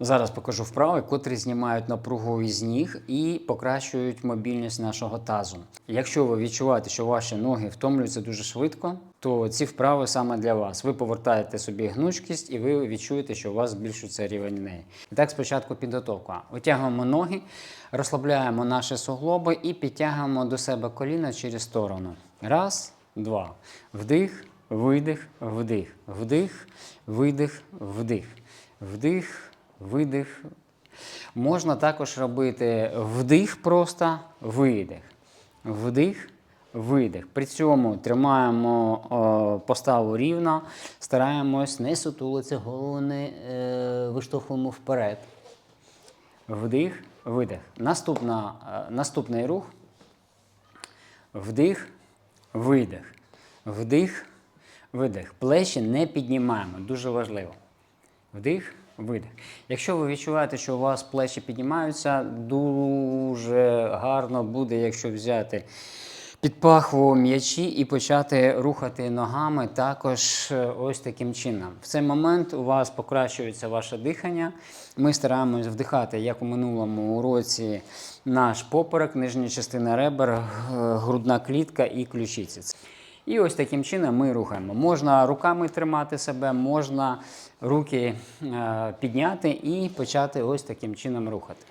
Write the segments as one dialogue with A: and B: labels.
A: Зараз покажу вправи, котрі знімають напругу із ніг і покращують мобільність нашого тазу. Якщо ви відчуваєте, що ваші ноги втомлюються дуже швидко, то ці вправи саме для вас. Ви повертаєте собі гнучкість і ви відчуєте, що у вас збільшується рівень неї. І так, спочатку підготовка. Витягуємо ноги, розслабляємо наші суглоби і підтягуємо до себе коліна через сторону. Раз, два. Вдих, видих, вдих, вдих, видих, вдих, вдих, видих. Можна також робити вдих просто, видих. Вдих, видих. При цьому тримаємо е, поставу рівно, стараємось не сутулитися, голову не е, виштовхуємо вперед. Вдих, видих. Наступна, е, наступний рух. Вдих, видих. Вдих, видих. Плечі не піднімаємо, дуже важливо. Вдих, видих. Якщо ви відчуваєте, що у вас плечі піднімаються, дуже гарно буде, якщо взяти під пахву м'ячі і почати рухати ногами також е, ось таким чином. В цей момент у вас покращується ваше дихання. Ми стараємось вдихати, як у минулому уроці, наш поперек, нижня частина ребер, грудна клітка і ключиці. І ось таким чином ми рухаємо. Можна руками тримати себе, можна руки е, підняти і почати ось таким чином рухати.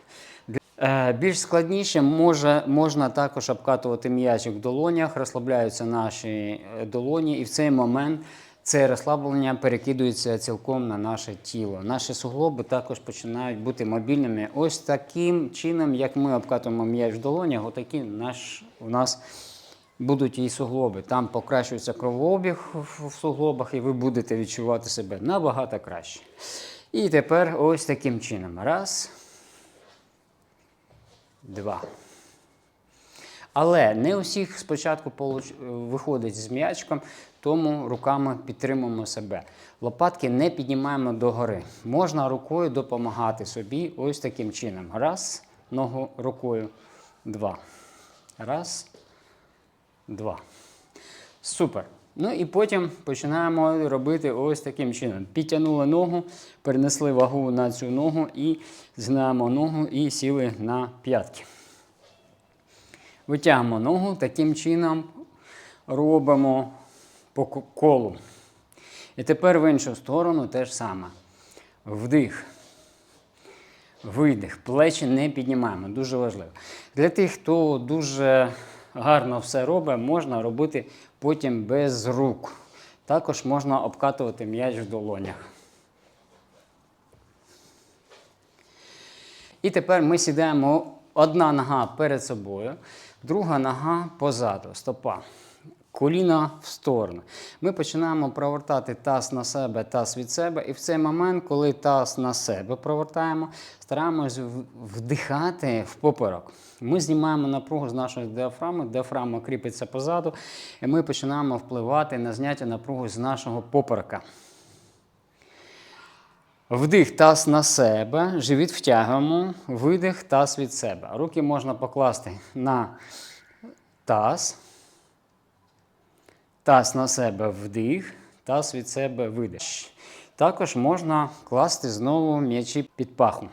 A: Е, Більш складніше може, можна також обкатувати м'ячик в долонях, розслабляються наші е, долоні, і в цей момент це розслаблення перекидується цілком на наше тіло. Наші суглоби також починають бути мобільними. Ось таким чином, як ми обкатуємо м'яч в долонях, отакі наш, у нас будуть і суглоби. Там покращується кровообіг в суглобах, і ви будете відчувати себе набагато краще. І тепер ось таким чином. Раз два. Але не у всіх спочатку виходить з м'ячком, тому руками підтримуємо себе. Лопатки не піднімаємо догори. Можна рукою допомагати собі ось таким чином. Раз, ногу рукою, два. Раз, два. Супер. Ну і потім починаємо робити ось таким чином. Підтягнули ногу, перенесли вагу на цю ногу і згинаємо ногу і сіли на п'ятки. Витягуємо ногу, таким чином робимо по колу. І тепер в іншу сторону те ж саме. Вдих. Видих. Плечі не піднімаємо. Дуже важливо. Для тих, хто дуже гарно все робить, можна робити потім без рук. Також можна обкатувати м'яч в долонях. І тепер ми сідаємо одна нога перед собою, друга нога позаду, стопа. Коліна в сторону. Ми починаємо провертати таз на себе, таз від себе. І в цей момент, коли таз на себе провертаємо, стараємось вдихати в поперек. Ми знімаємо напругу з нашої діафрами, діафрама кріпиться позаду, і ми починаємо впливати на зняття напруги з нашого поперека. Вдих таз на себе, живіт втягуємо, видих таз від себе. Руки можна покласти на таз. Таз на себе вдих, таз від себе видих. Також можна класти знову м'ячі під паху.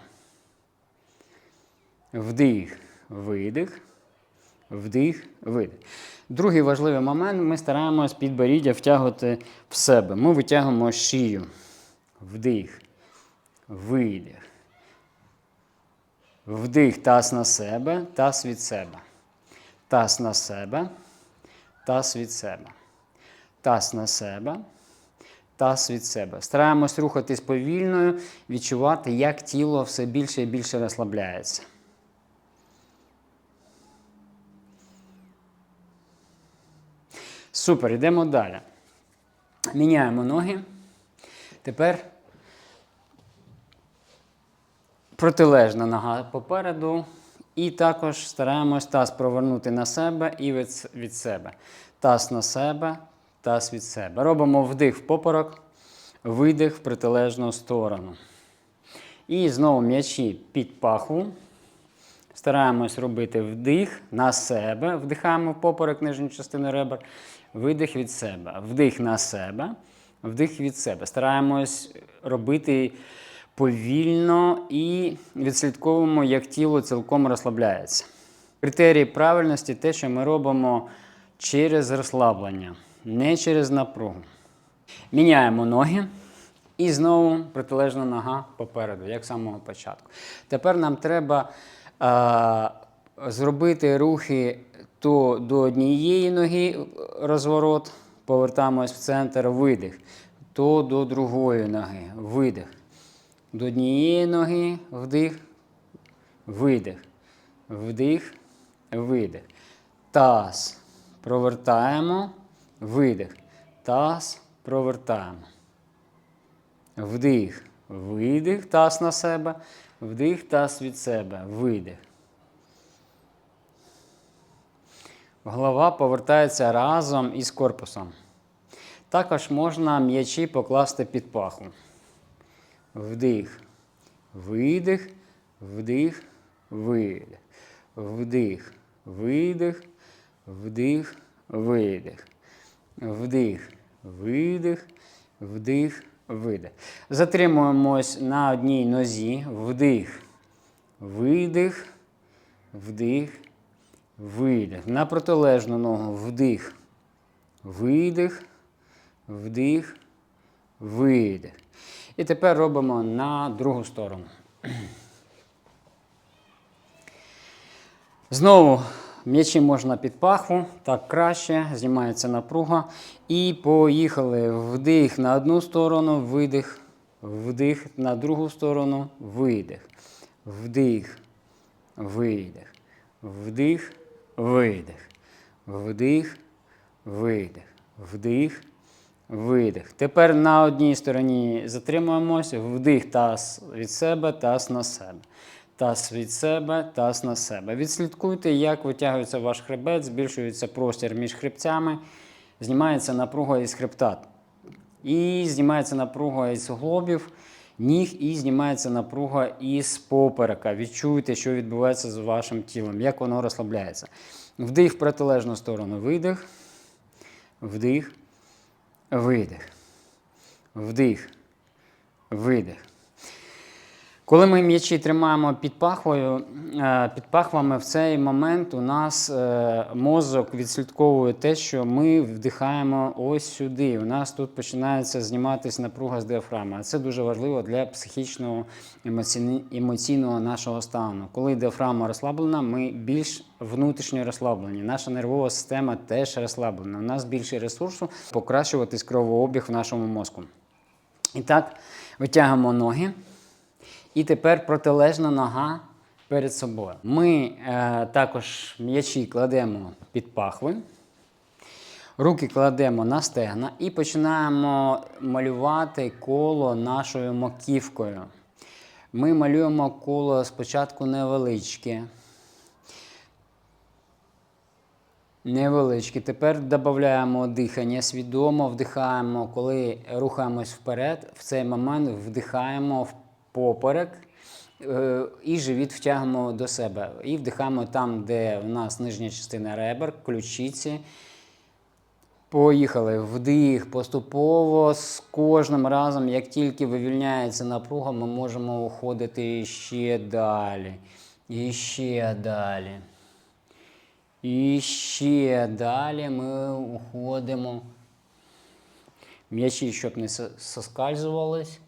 A: Вдих, видих, вдих, видих. Другий важливий момент ми стараємось підборіддя втягувати в себе. Ми витягуємо шию. Вдих, видих. Вдих таз на себе, таз від себе. Таз на себе, таз від себе. Таз на себе, таз від себе. Стараємось рухатись повільно, відчувати, як тіло все більше і більше розслабляється. Супер, йдемо далі. Міняємо ноги. Тепер протилежна нога попереду. І також стараємось таз провернути на себе і від, від себе. Таз на себе, таз від себе. Робимо вдих в поперек, видих в протилежну сторону. І знову м'ячі під пахву. Стараємось робити вдих на себе, вдихаємо в поперек нижню частину ребер, видих від себе, вдих на себе, вдих від себе. Стараємось робити повільно і відслідковуємо, як тіло цілком розслабляється. Критерій правильності те, що ми робимо через розслаблення, не через напругу. Міняємо ноги. І знову протилежна нога попереду, як з самого початку. Тепер нам треба е, зробити рухи то до однієї ноги розворот, повертаємось в центр, видих, то до другої ноги, видих. До однієї ноги вдих, видих, вдих, видих. Таз провертаємо, видих. Таз провертаємо. Вдих, видих, таз на себе, вдих, таз від себе, видих. Голова повертається разом із корпусом. Також можна м'ячі покласти під паху. Вдих, видих, вдих, видих. Вдих, видих, вдих, видих. Вдих, видих, вдих, видих. Затримуємось на одній нозі. Вдих, видих, вдих, видих. На протилежну ногу вдих, видих, вдих, видих. І тепер робимо на другу сторону. Знову м'ячі можна під пахву, так краще, знімається напруга. І поїхали. Вдих на одну сторону, видих, вдих на другу сторону, видих. Вдих, видих, вдих, видих, вдих, видих, вдих, видих. Тепер на одній стороні затримуємося, вдих таз від себе, таз на себе. Таз від себе, таз на себе. Відслідкуйте, як витягується ваш хребет, збільшується простір між хребцями, знімається напруга із хребта. І знімається напруга із суглобів, ніг, і знімається напруга із поперека. Відчуйте, що відбувається з вашим тілом, як воно розслабляється. Вдих в протилежну сторону, видих, вдих, видих, вдих, видих. Коли ми м'ячі тримаємо під пахвою, е, під пахвами в цей момент у нас е, мозок відслідковує те, що ми вдихаємо ось сюди. У нас тут починається зніматися напруга з діафрагми. А це дуже важливо для психічного емоційного нашого стану. Коли діафрагма розслаблена, ми більш внутрішньо розслаблені. Наша нервова система теж розслаблена. У нас більше ресурсу покращуватись кровообіг в нашому мозку. І так, витягуємо ноги. І тепер протилежна нога перед собою. Ми е, також м'ячі кладемо під пахви, руки кладемо на стегна і починаємо малювати коло нашою маківкою. Ми малюємо коло спочатку невеличке. Невеличке. Тепер додаємо дихання, свідомо вдихаємо, коли рухаємось вперед, в цей момент вдихаємо в поперек е, і живіт втягуємо до себе. І вдихаємо там, де у нас нижня частина ребер, ключиці. Поїхали. Вдих поступово з кожним разом, як тільки вивільняється напруга, ми можемо уходити ще далі. І ще далі. І ще далі ми уходимо. М'ячі, щоб не со- соскальзувались.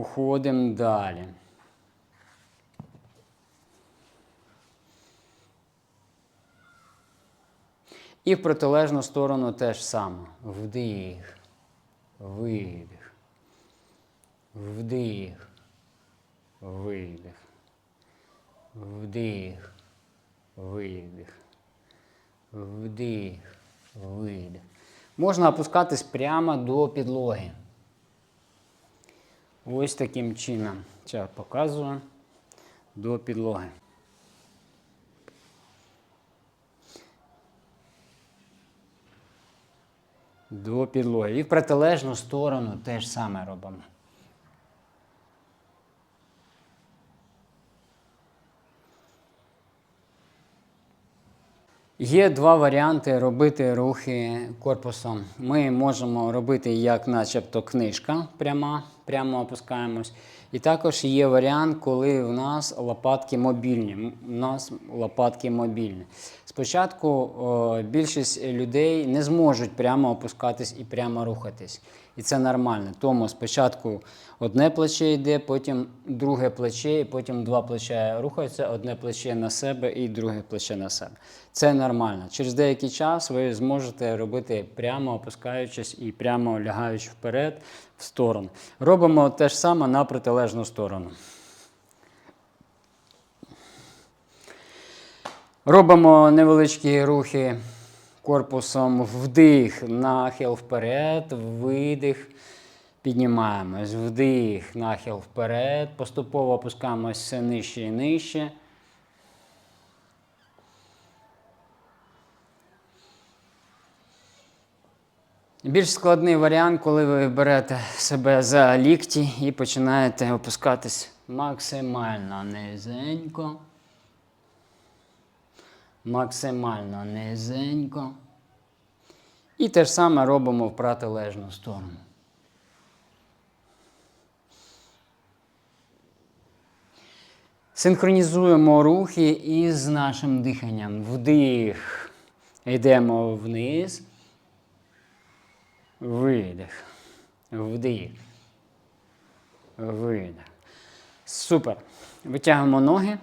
A: Уходимо далі. І в протилежну сторону теж саме. Вдих, видих, вдих, видих, вдих, видих, вдих, видих. Можна опускатись прямо до підлоги. Ось таким чином. Зараз показую до підлоги. До підлоги. І в протилежну сторону теж саме робимо. Є два варіанти робити рухи корпусом. Ми можемо робити як начебто книжка пряма, прямо опускаємось. І також є варіант, коли у нас лопатки мобільні. У нас лопатки мобільні. Спочатку о, більшість людей не зможуть прямо опускатись і прямо рухатись. І це нормально. Тому спочатку одне плече йде, потім друге плече, і потім два плече рухаються, одне плече на себе і друге плече на себе. Це нормально. Через деякий час ви зможете робити прямо опускаючись і прямо лягаючи вперед в сторону. Робимо те ж саме на протилежну сторону. Робимо невеличкі рухи корпусом вдих, нахил вперед, видих. Піднімаємось, вдих, нахил вперед, поступово опускаємось все нижче і нижче. Більш складний варіант, коли ви берете себе за лікті і починаєте опускатись максимально низенько. Максимально низенько. І те ж саме робимо в протилежну сторону. Синхронізуємо рухи із нашим диханням. Вдих. Йдемо вниз. Видих. Вдих. Видих. Супер. Витягуємо ноги.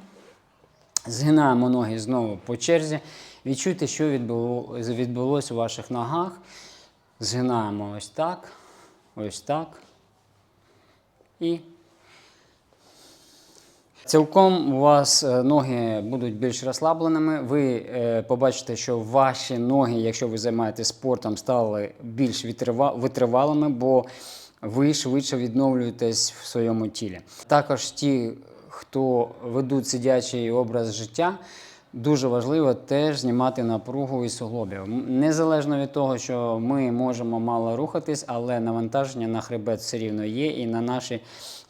A: Згинаємо ноги знову по черзі. Відчуйте, що відбуло, відбулося у ваших ногах. Згинаємо ось так, ось так. І Цілком у вас е, ноги будуть більш розслабленими. Ви е, побачите, що ваші ноги, якщо ви займаєтесь спортом, стали більш витривалими, бо ви швидше відновлюєтесь в своєму тілі. Також ті, хто ведуть сидячий образ життя, дуже важливо теж знімати напругу і суглобів. Незалежно від того, що ми можемо мало рухатись, але навантаження на хребет все рівно є, і на наші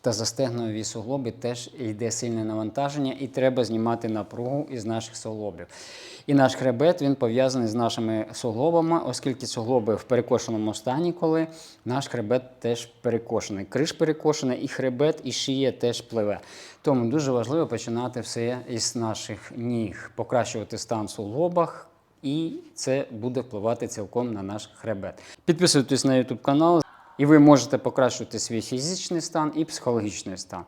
A: та застегнові суглоби теж йде сильне навантаження, і треба знімати напругу із наших суглобів. І наш хребет він пов'язаний з нашими суглобами, оскільки суглоби в перекошеному стані, коли наш хребет теж перекошений. Криш перекошений, і хребет, і шия теж пливе. Тому дуже важливо починати все із наших ніг, покращувати стан в суглобах, і це буде впливати цілком на наш хребет. Підписуйтесь на YouTube канал. І ви можете покращувати свій фізичний стан і психологічний стан.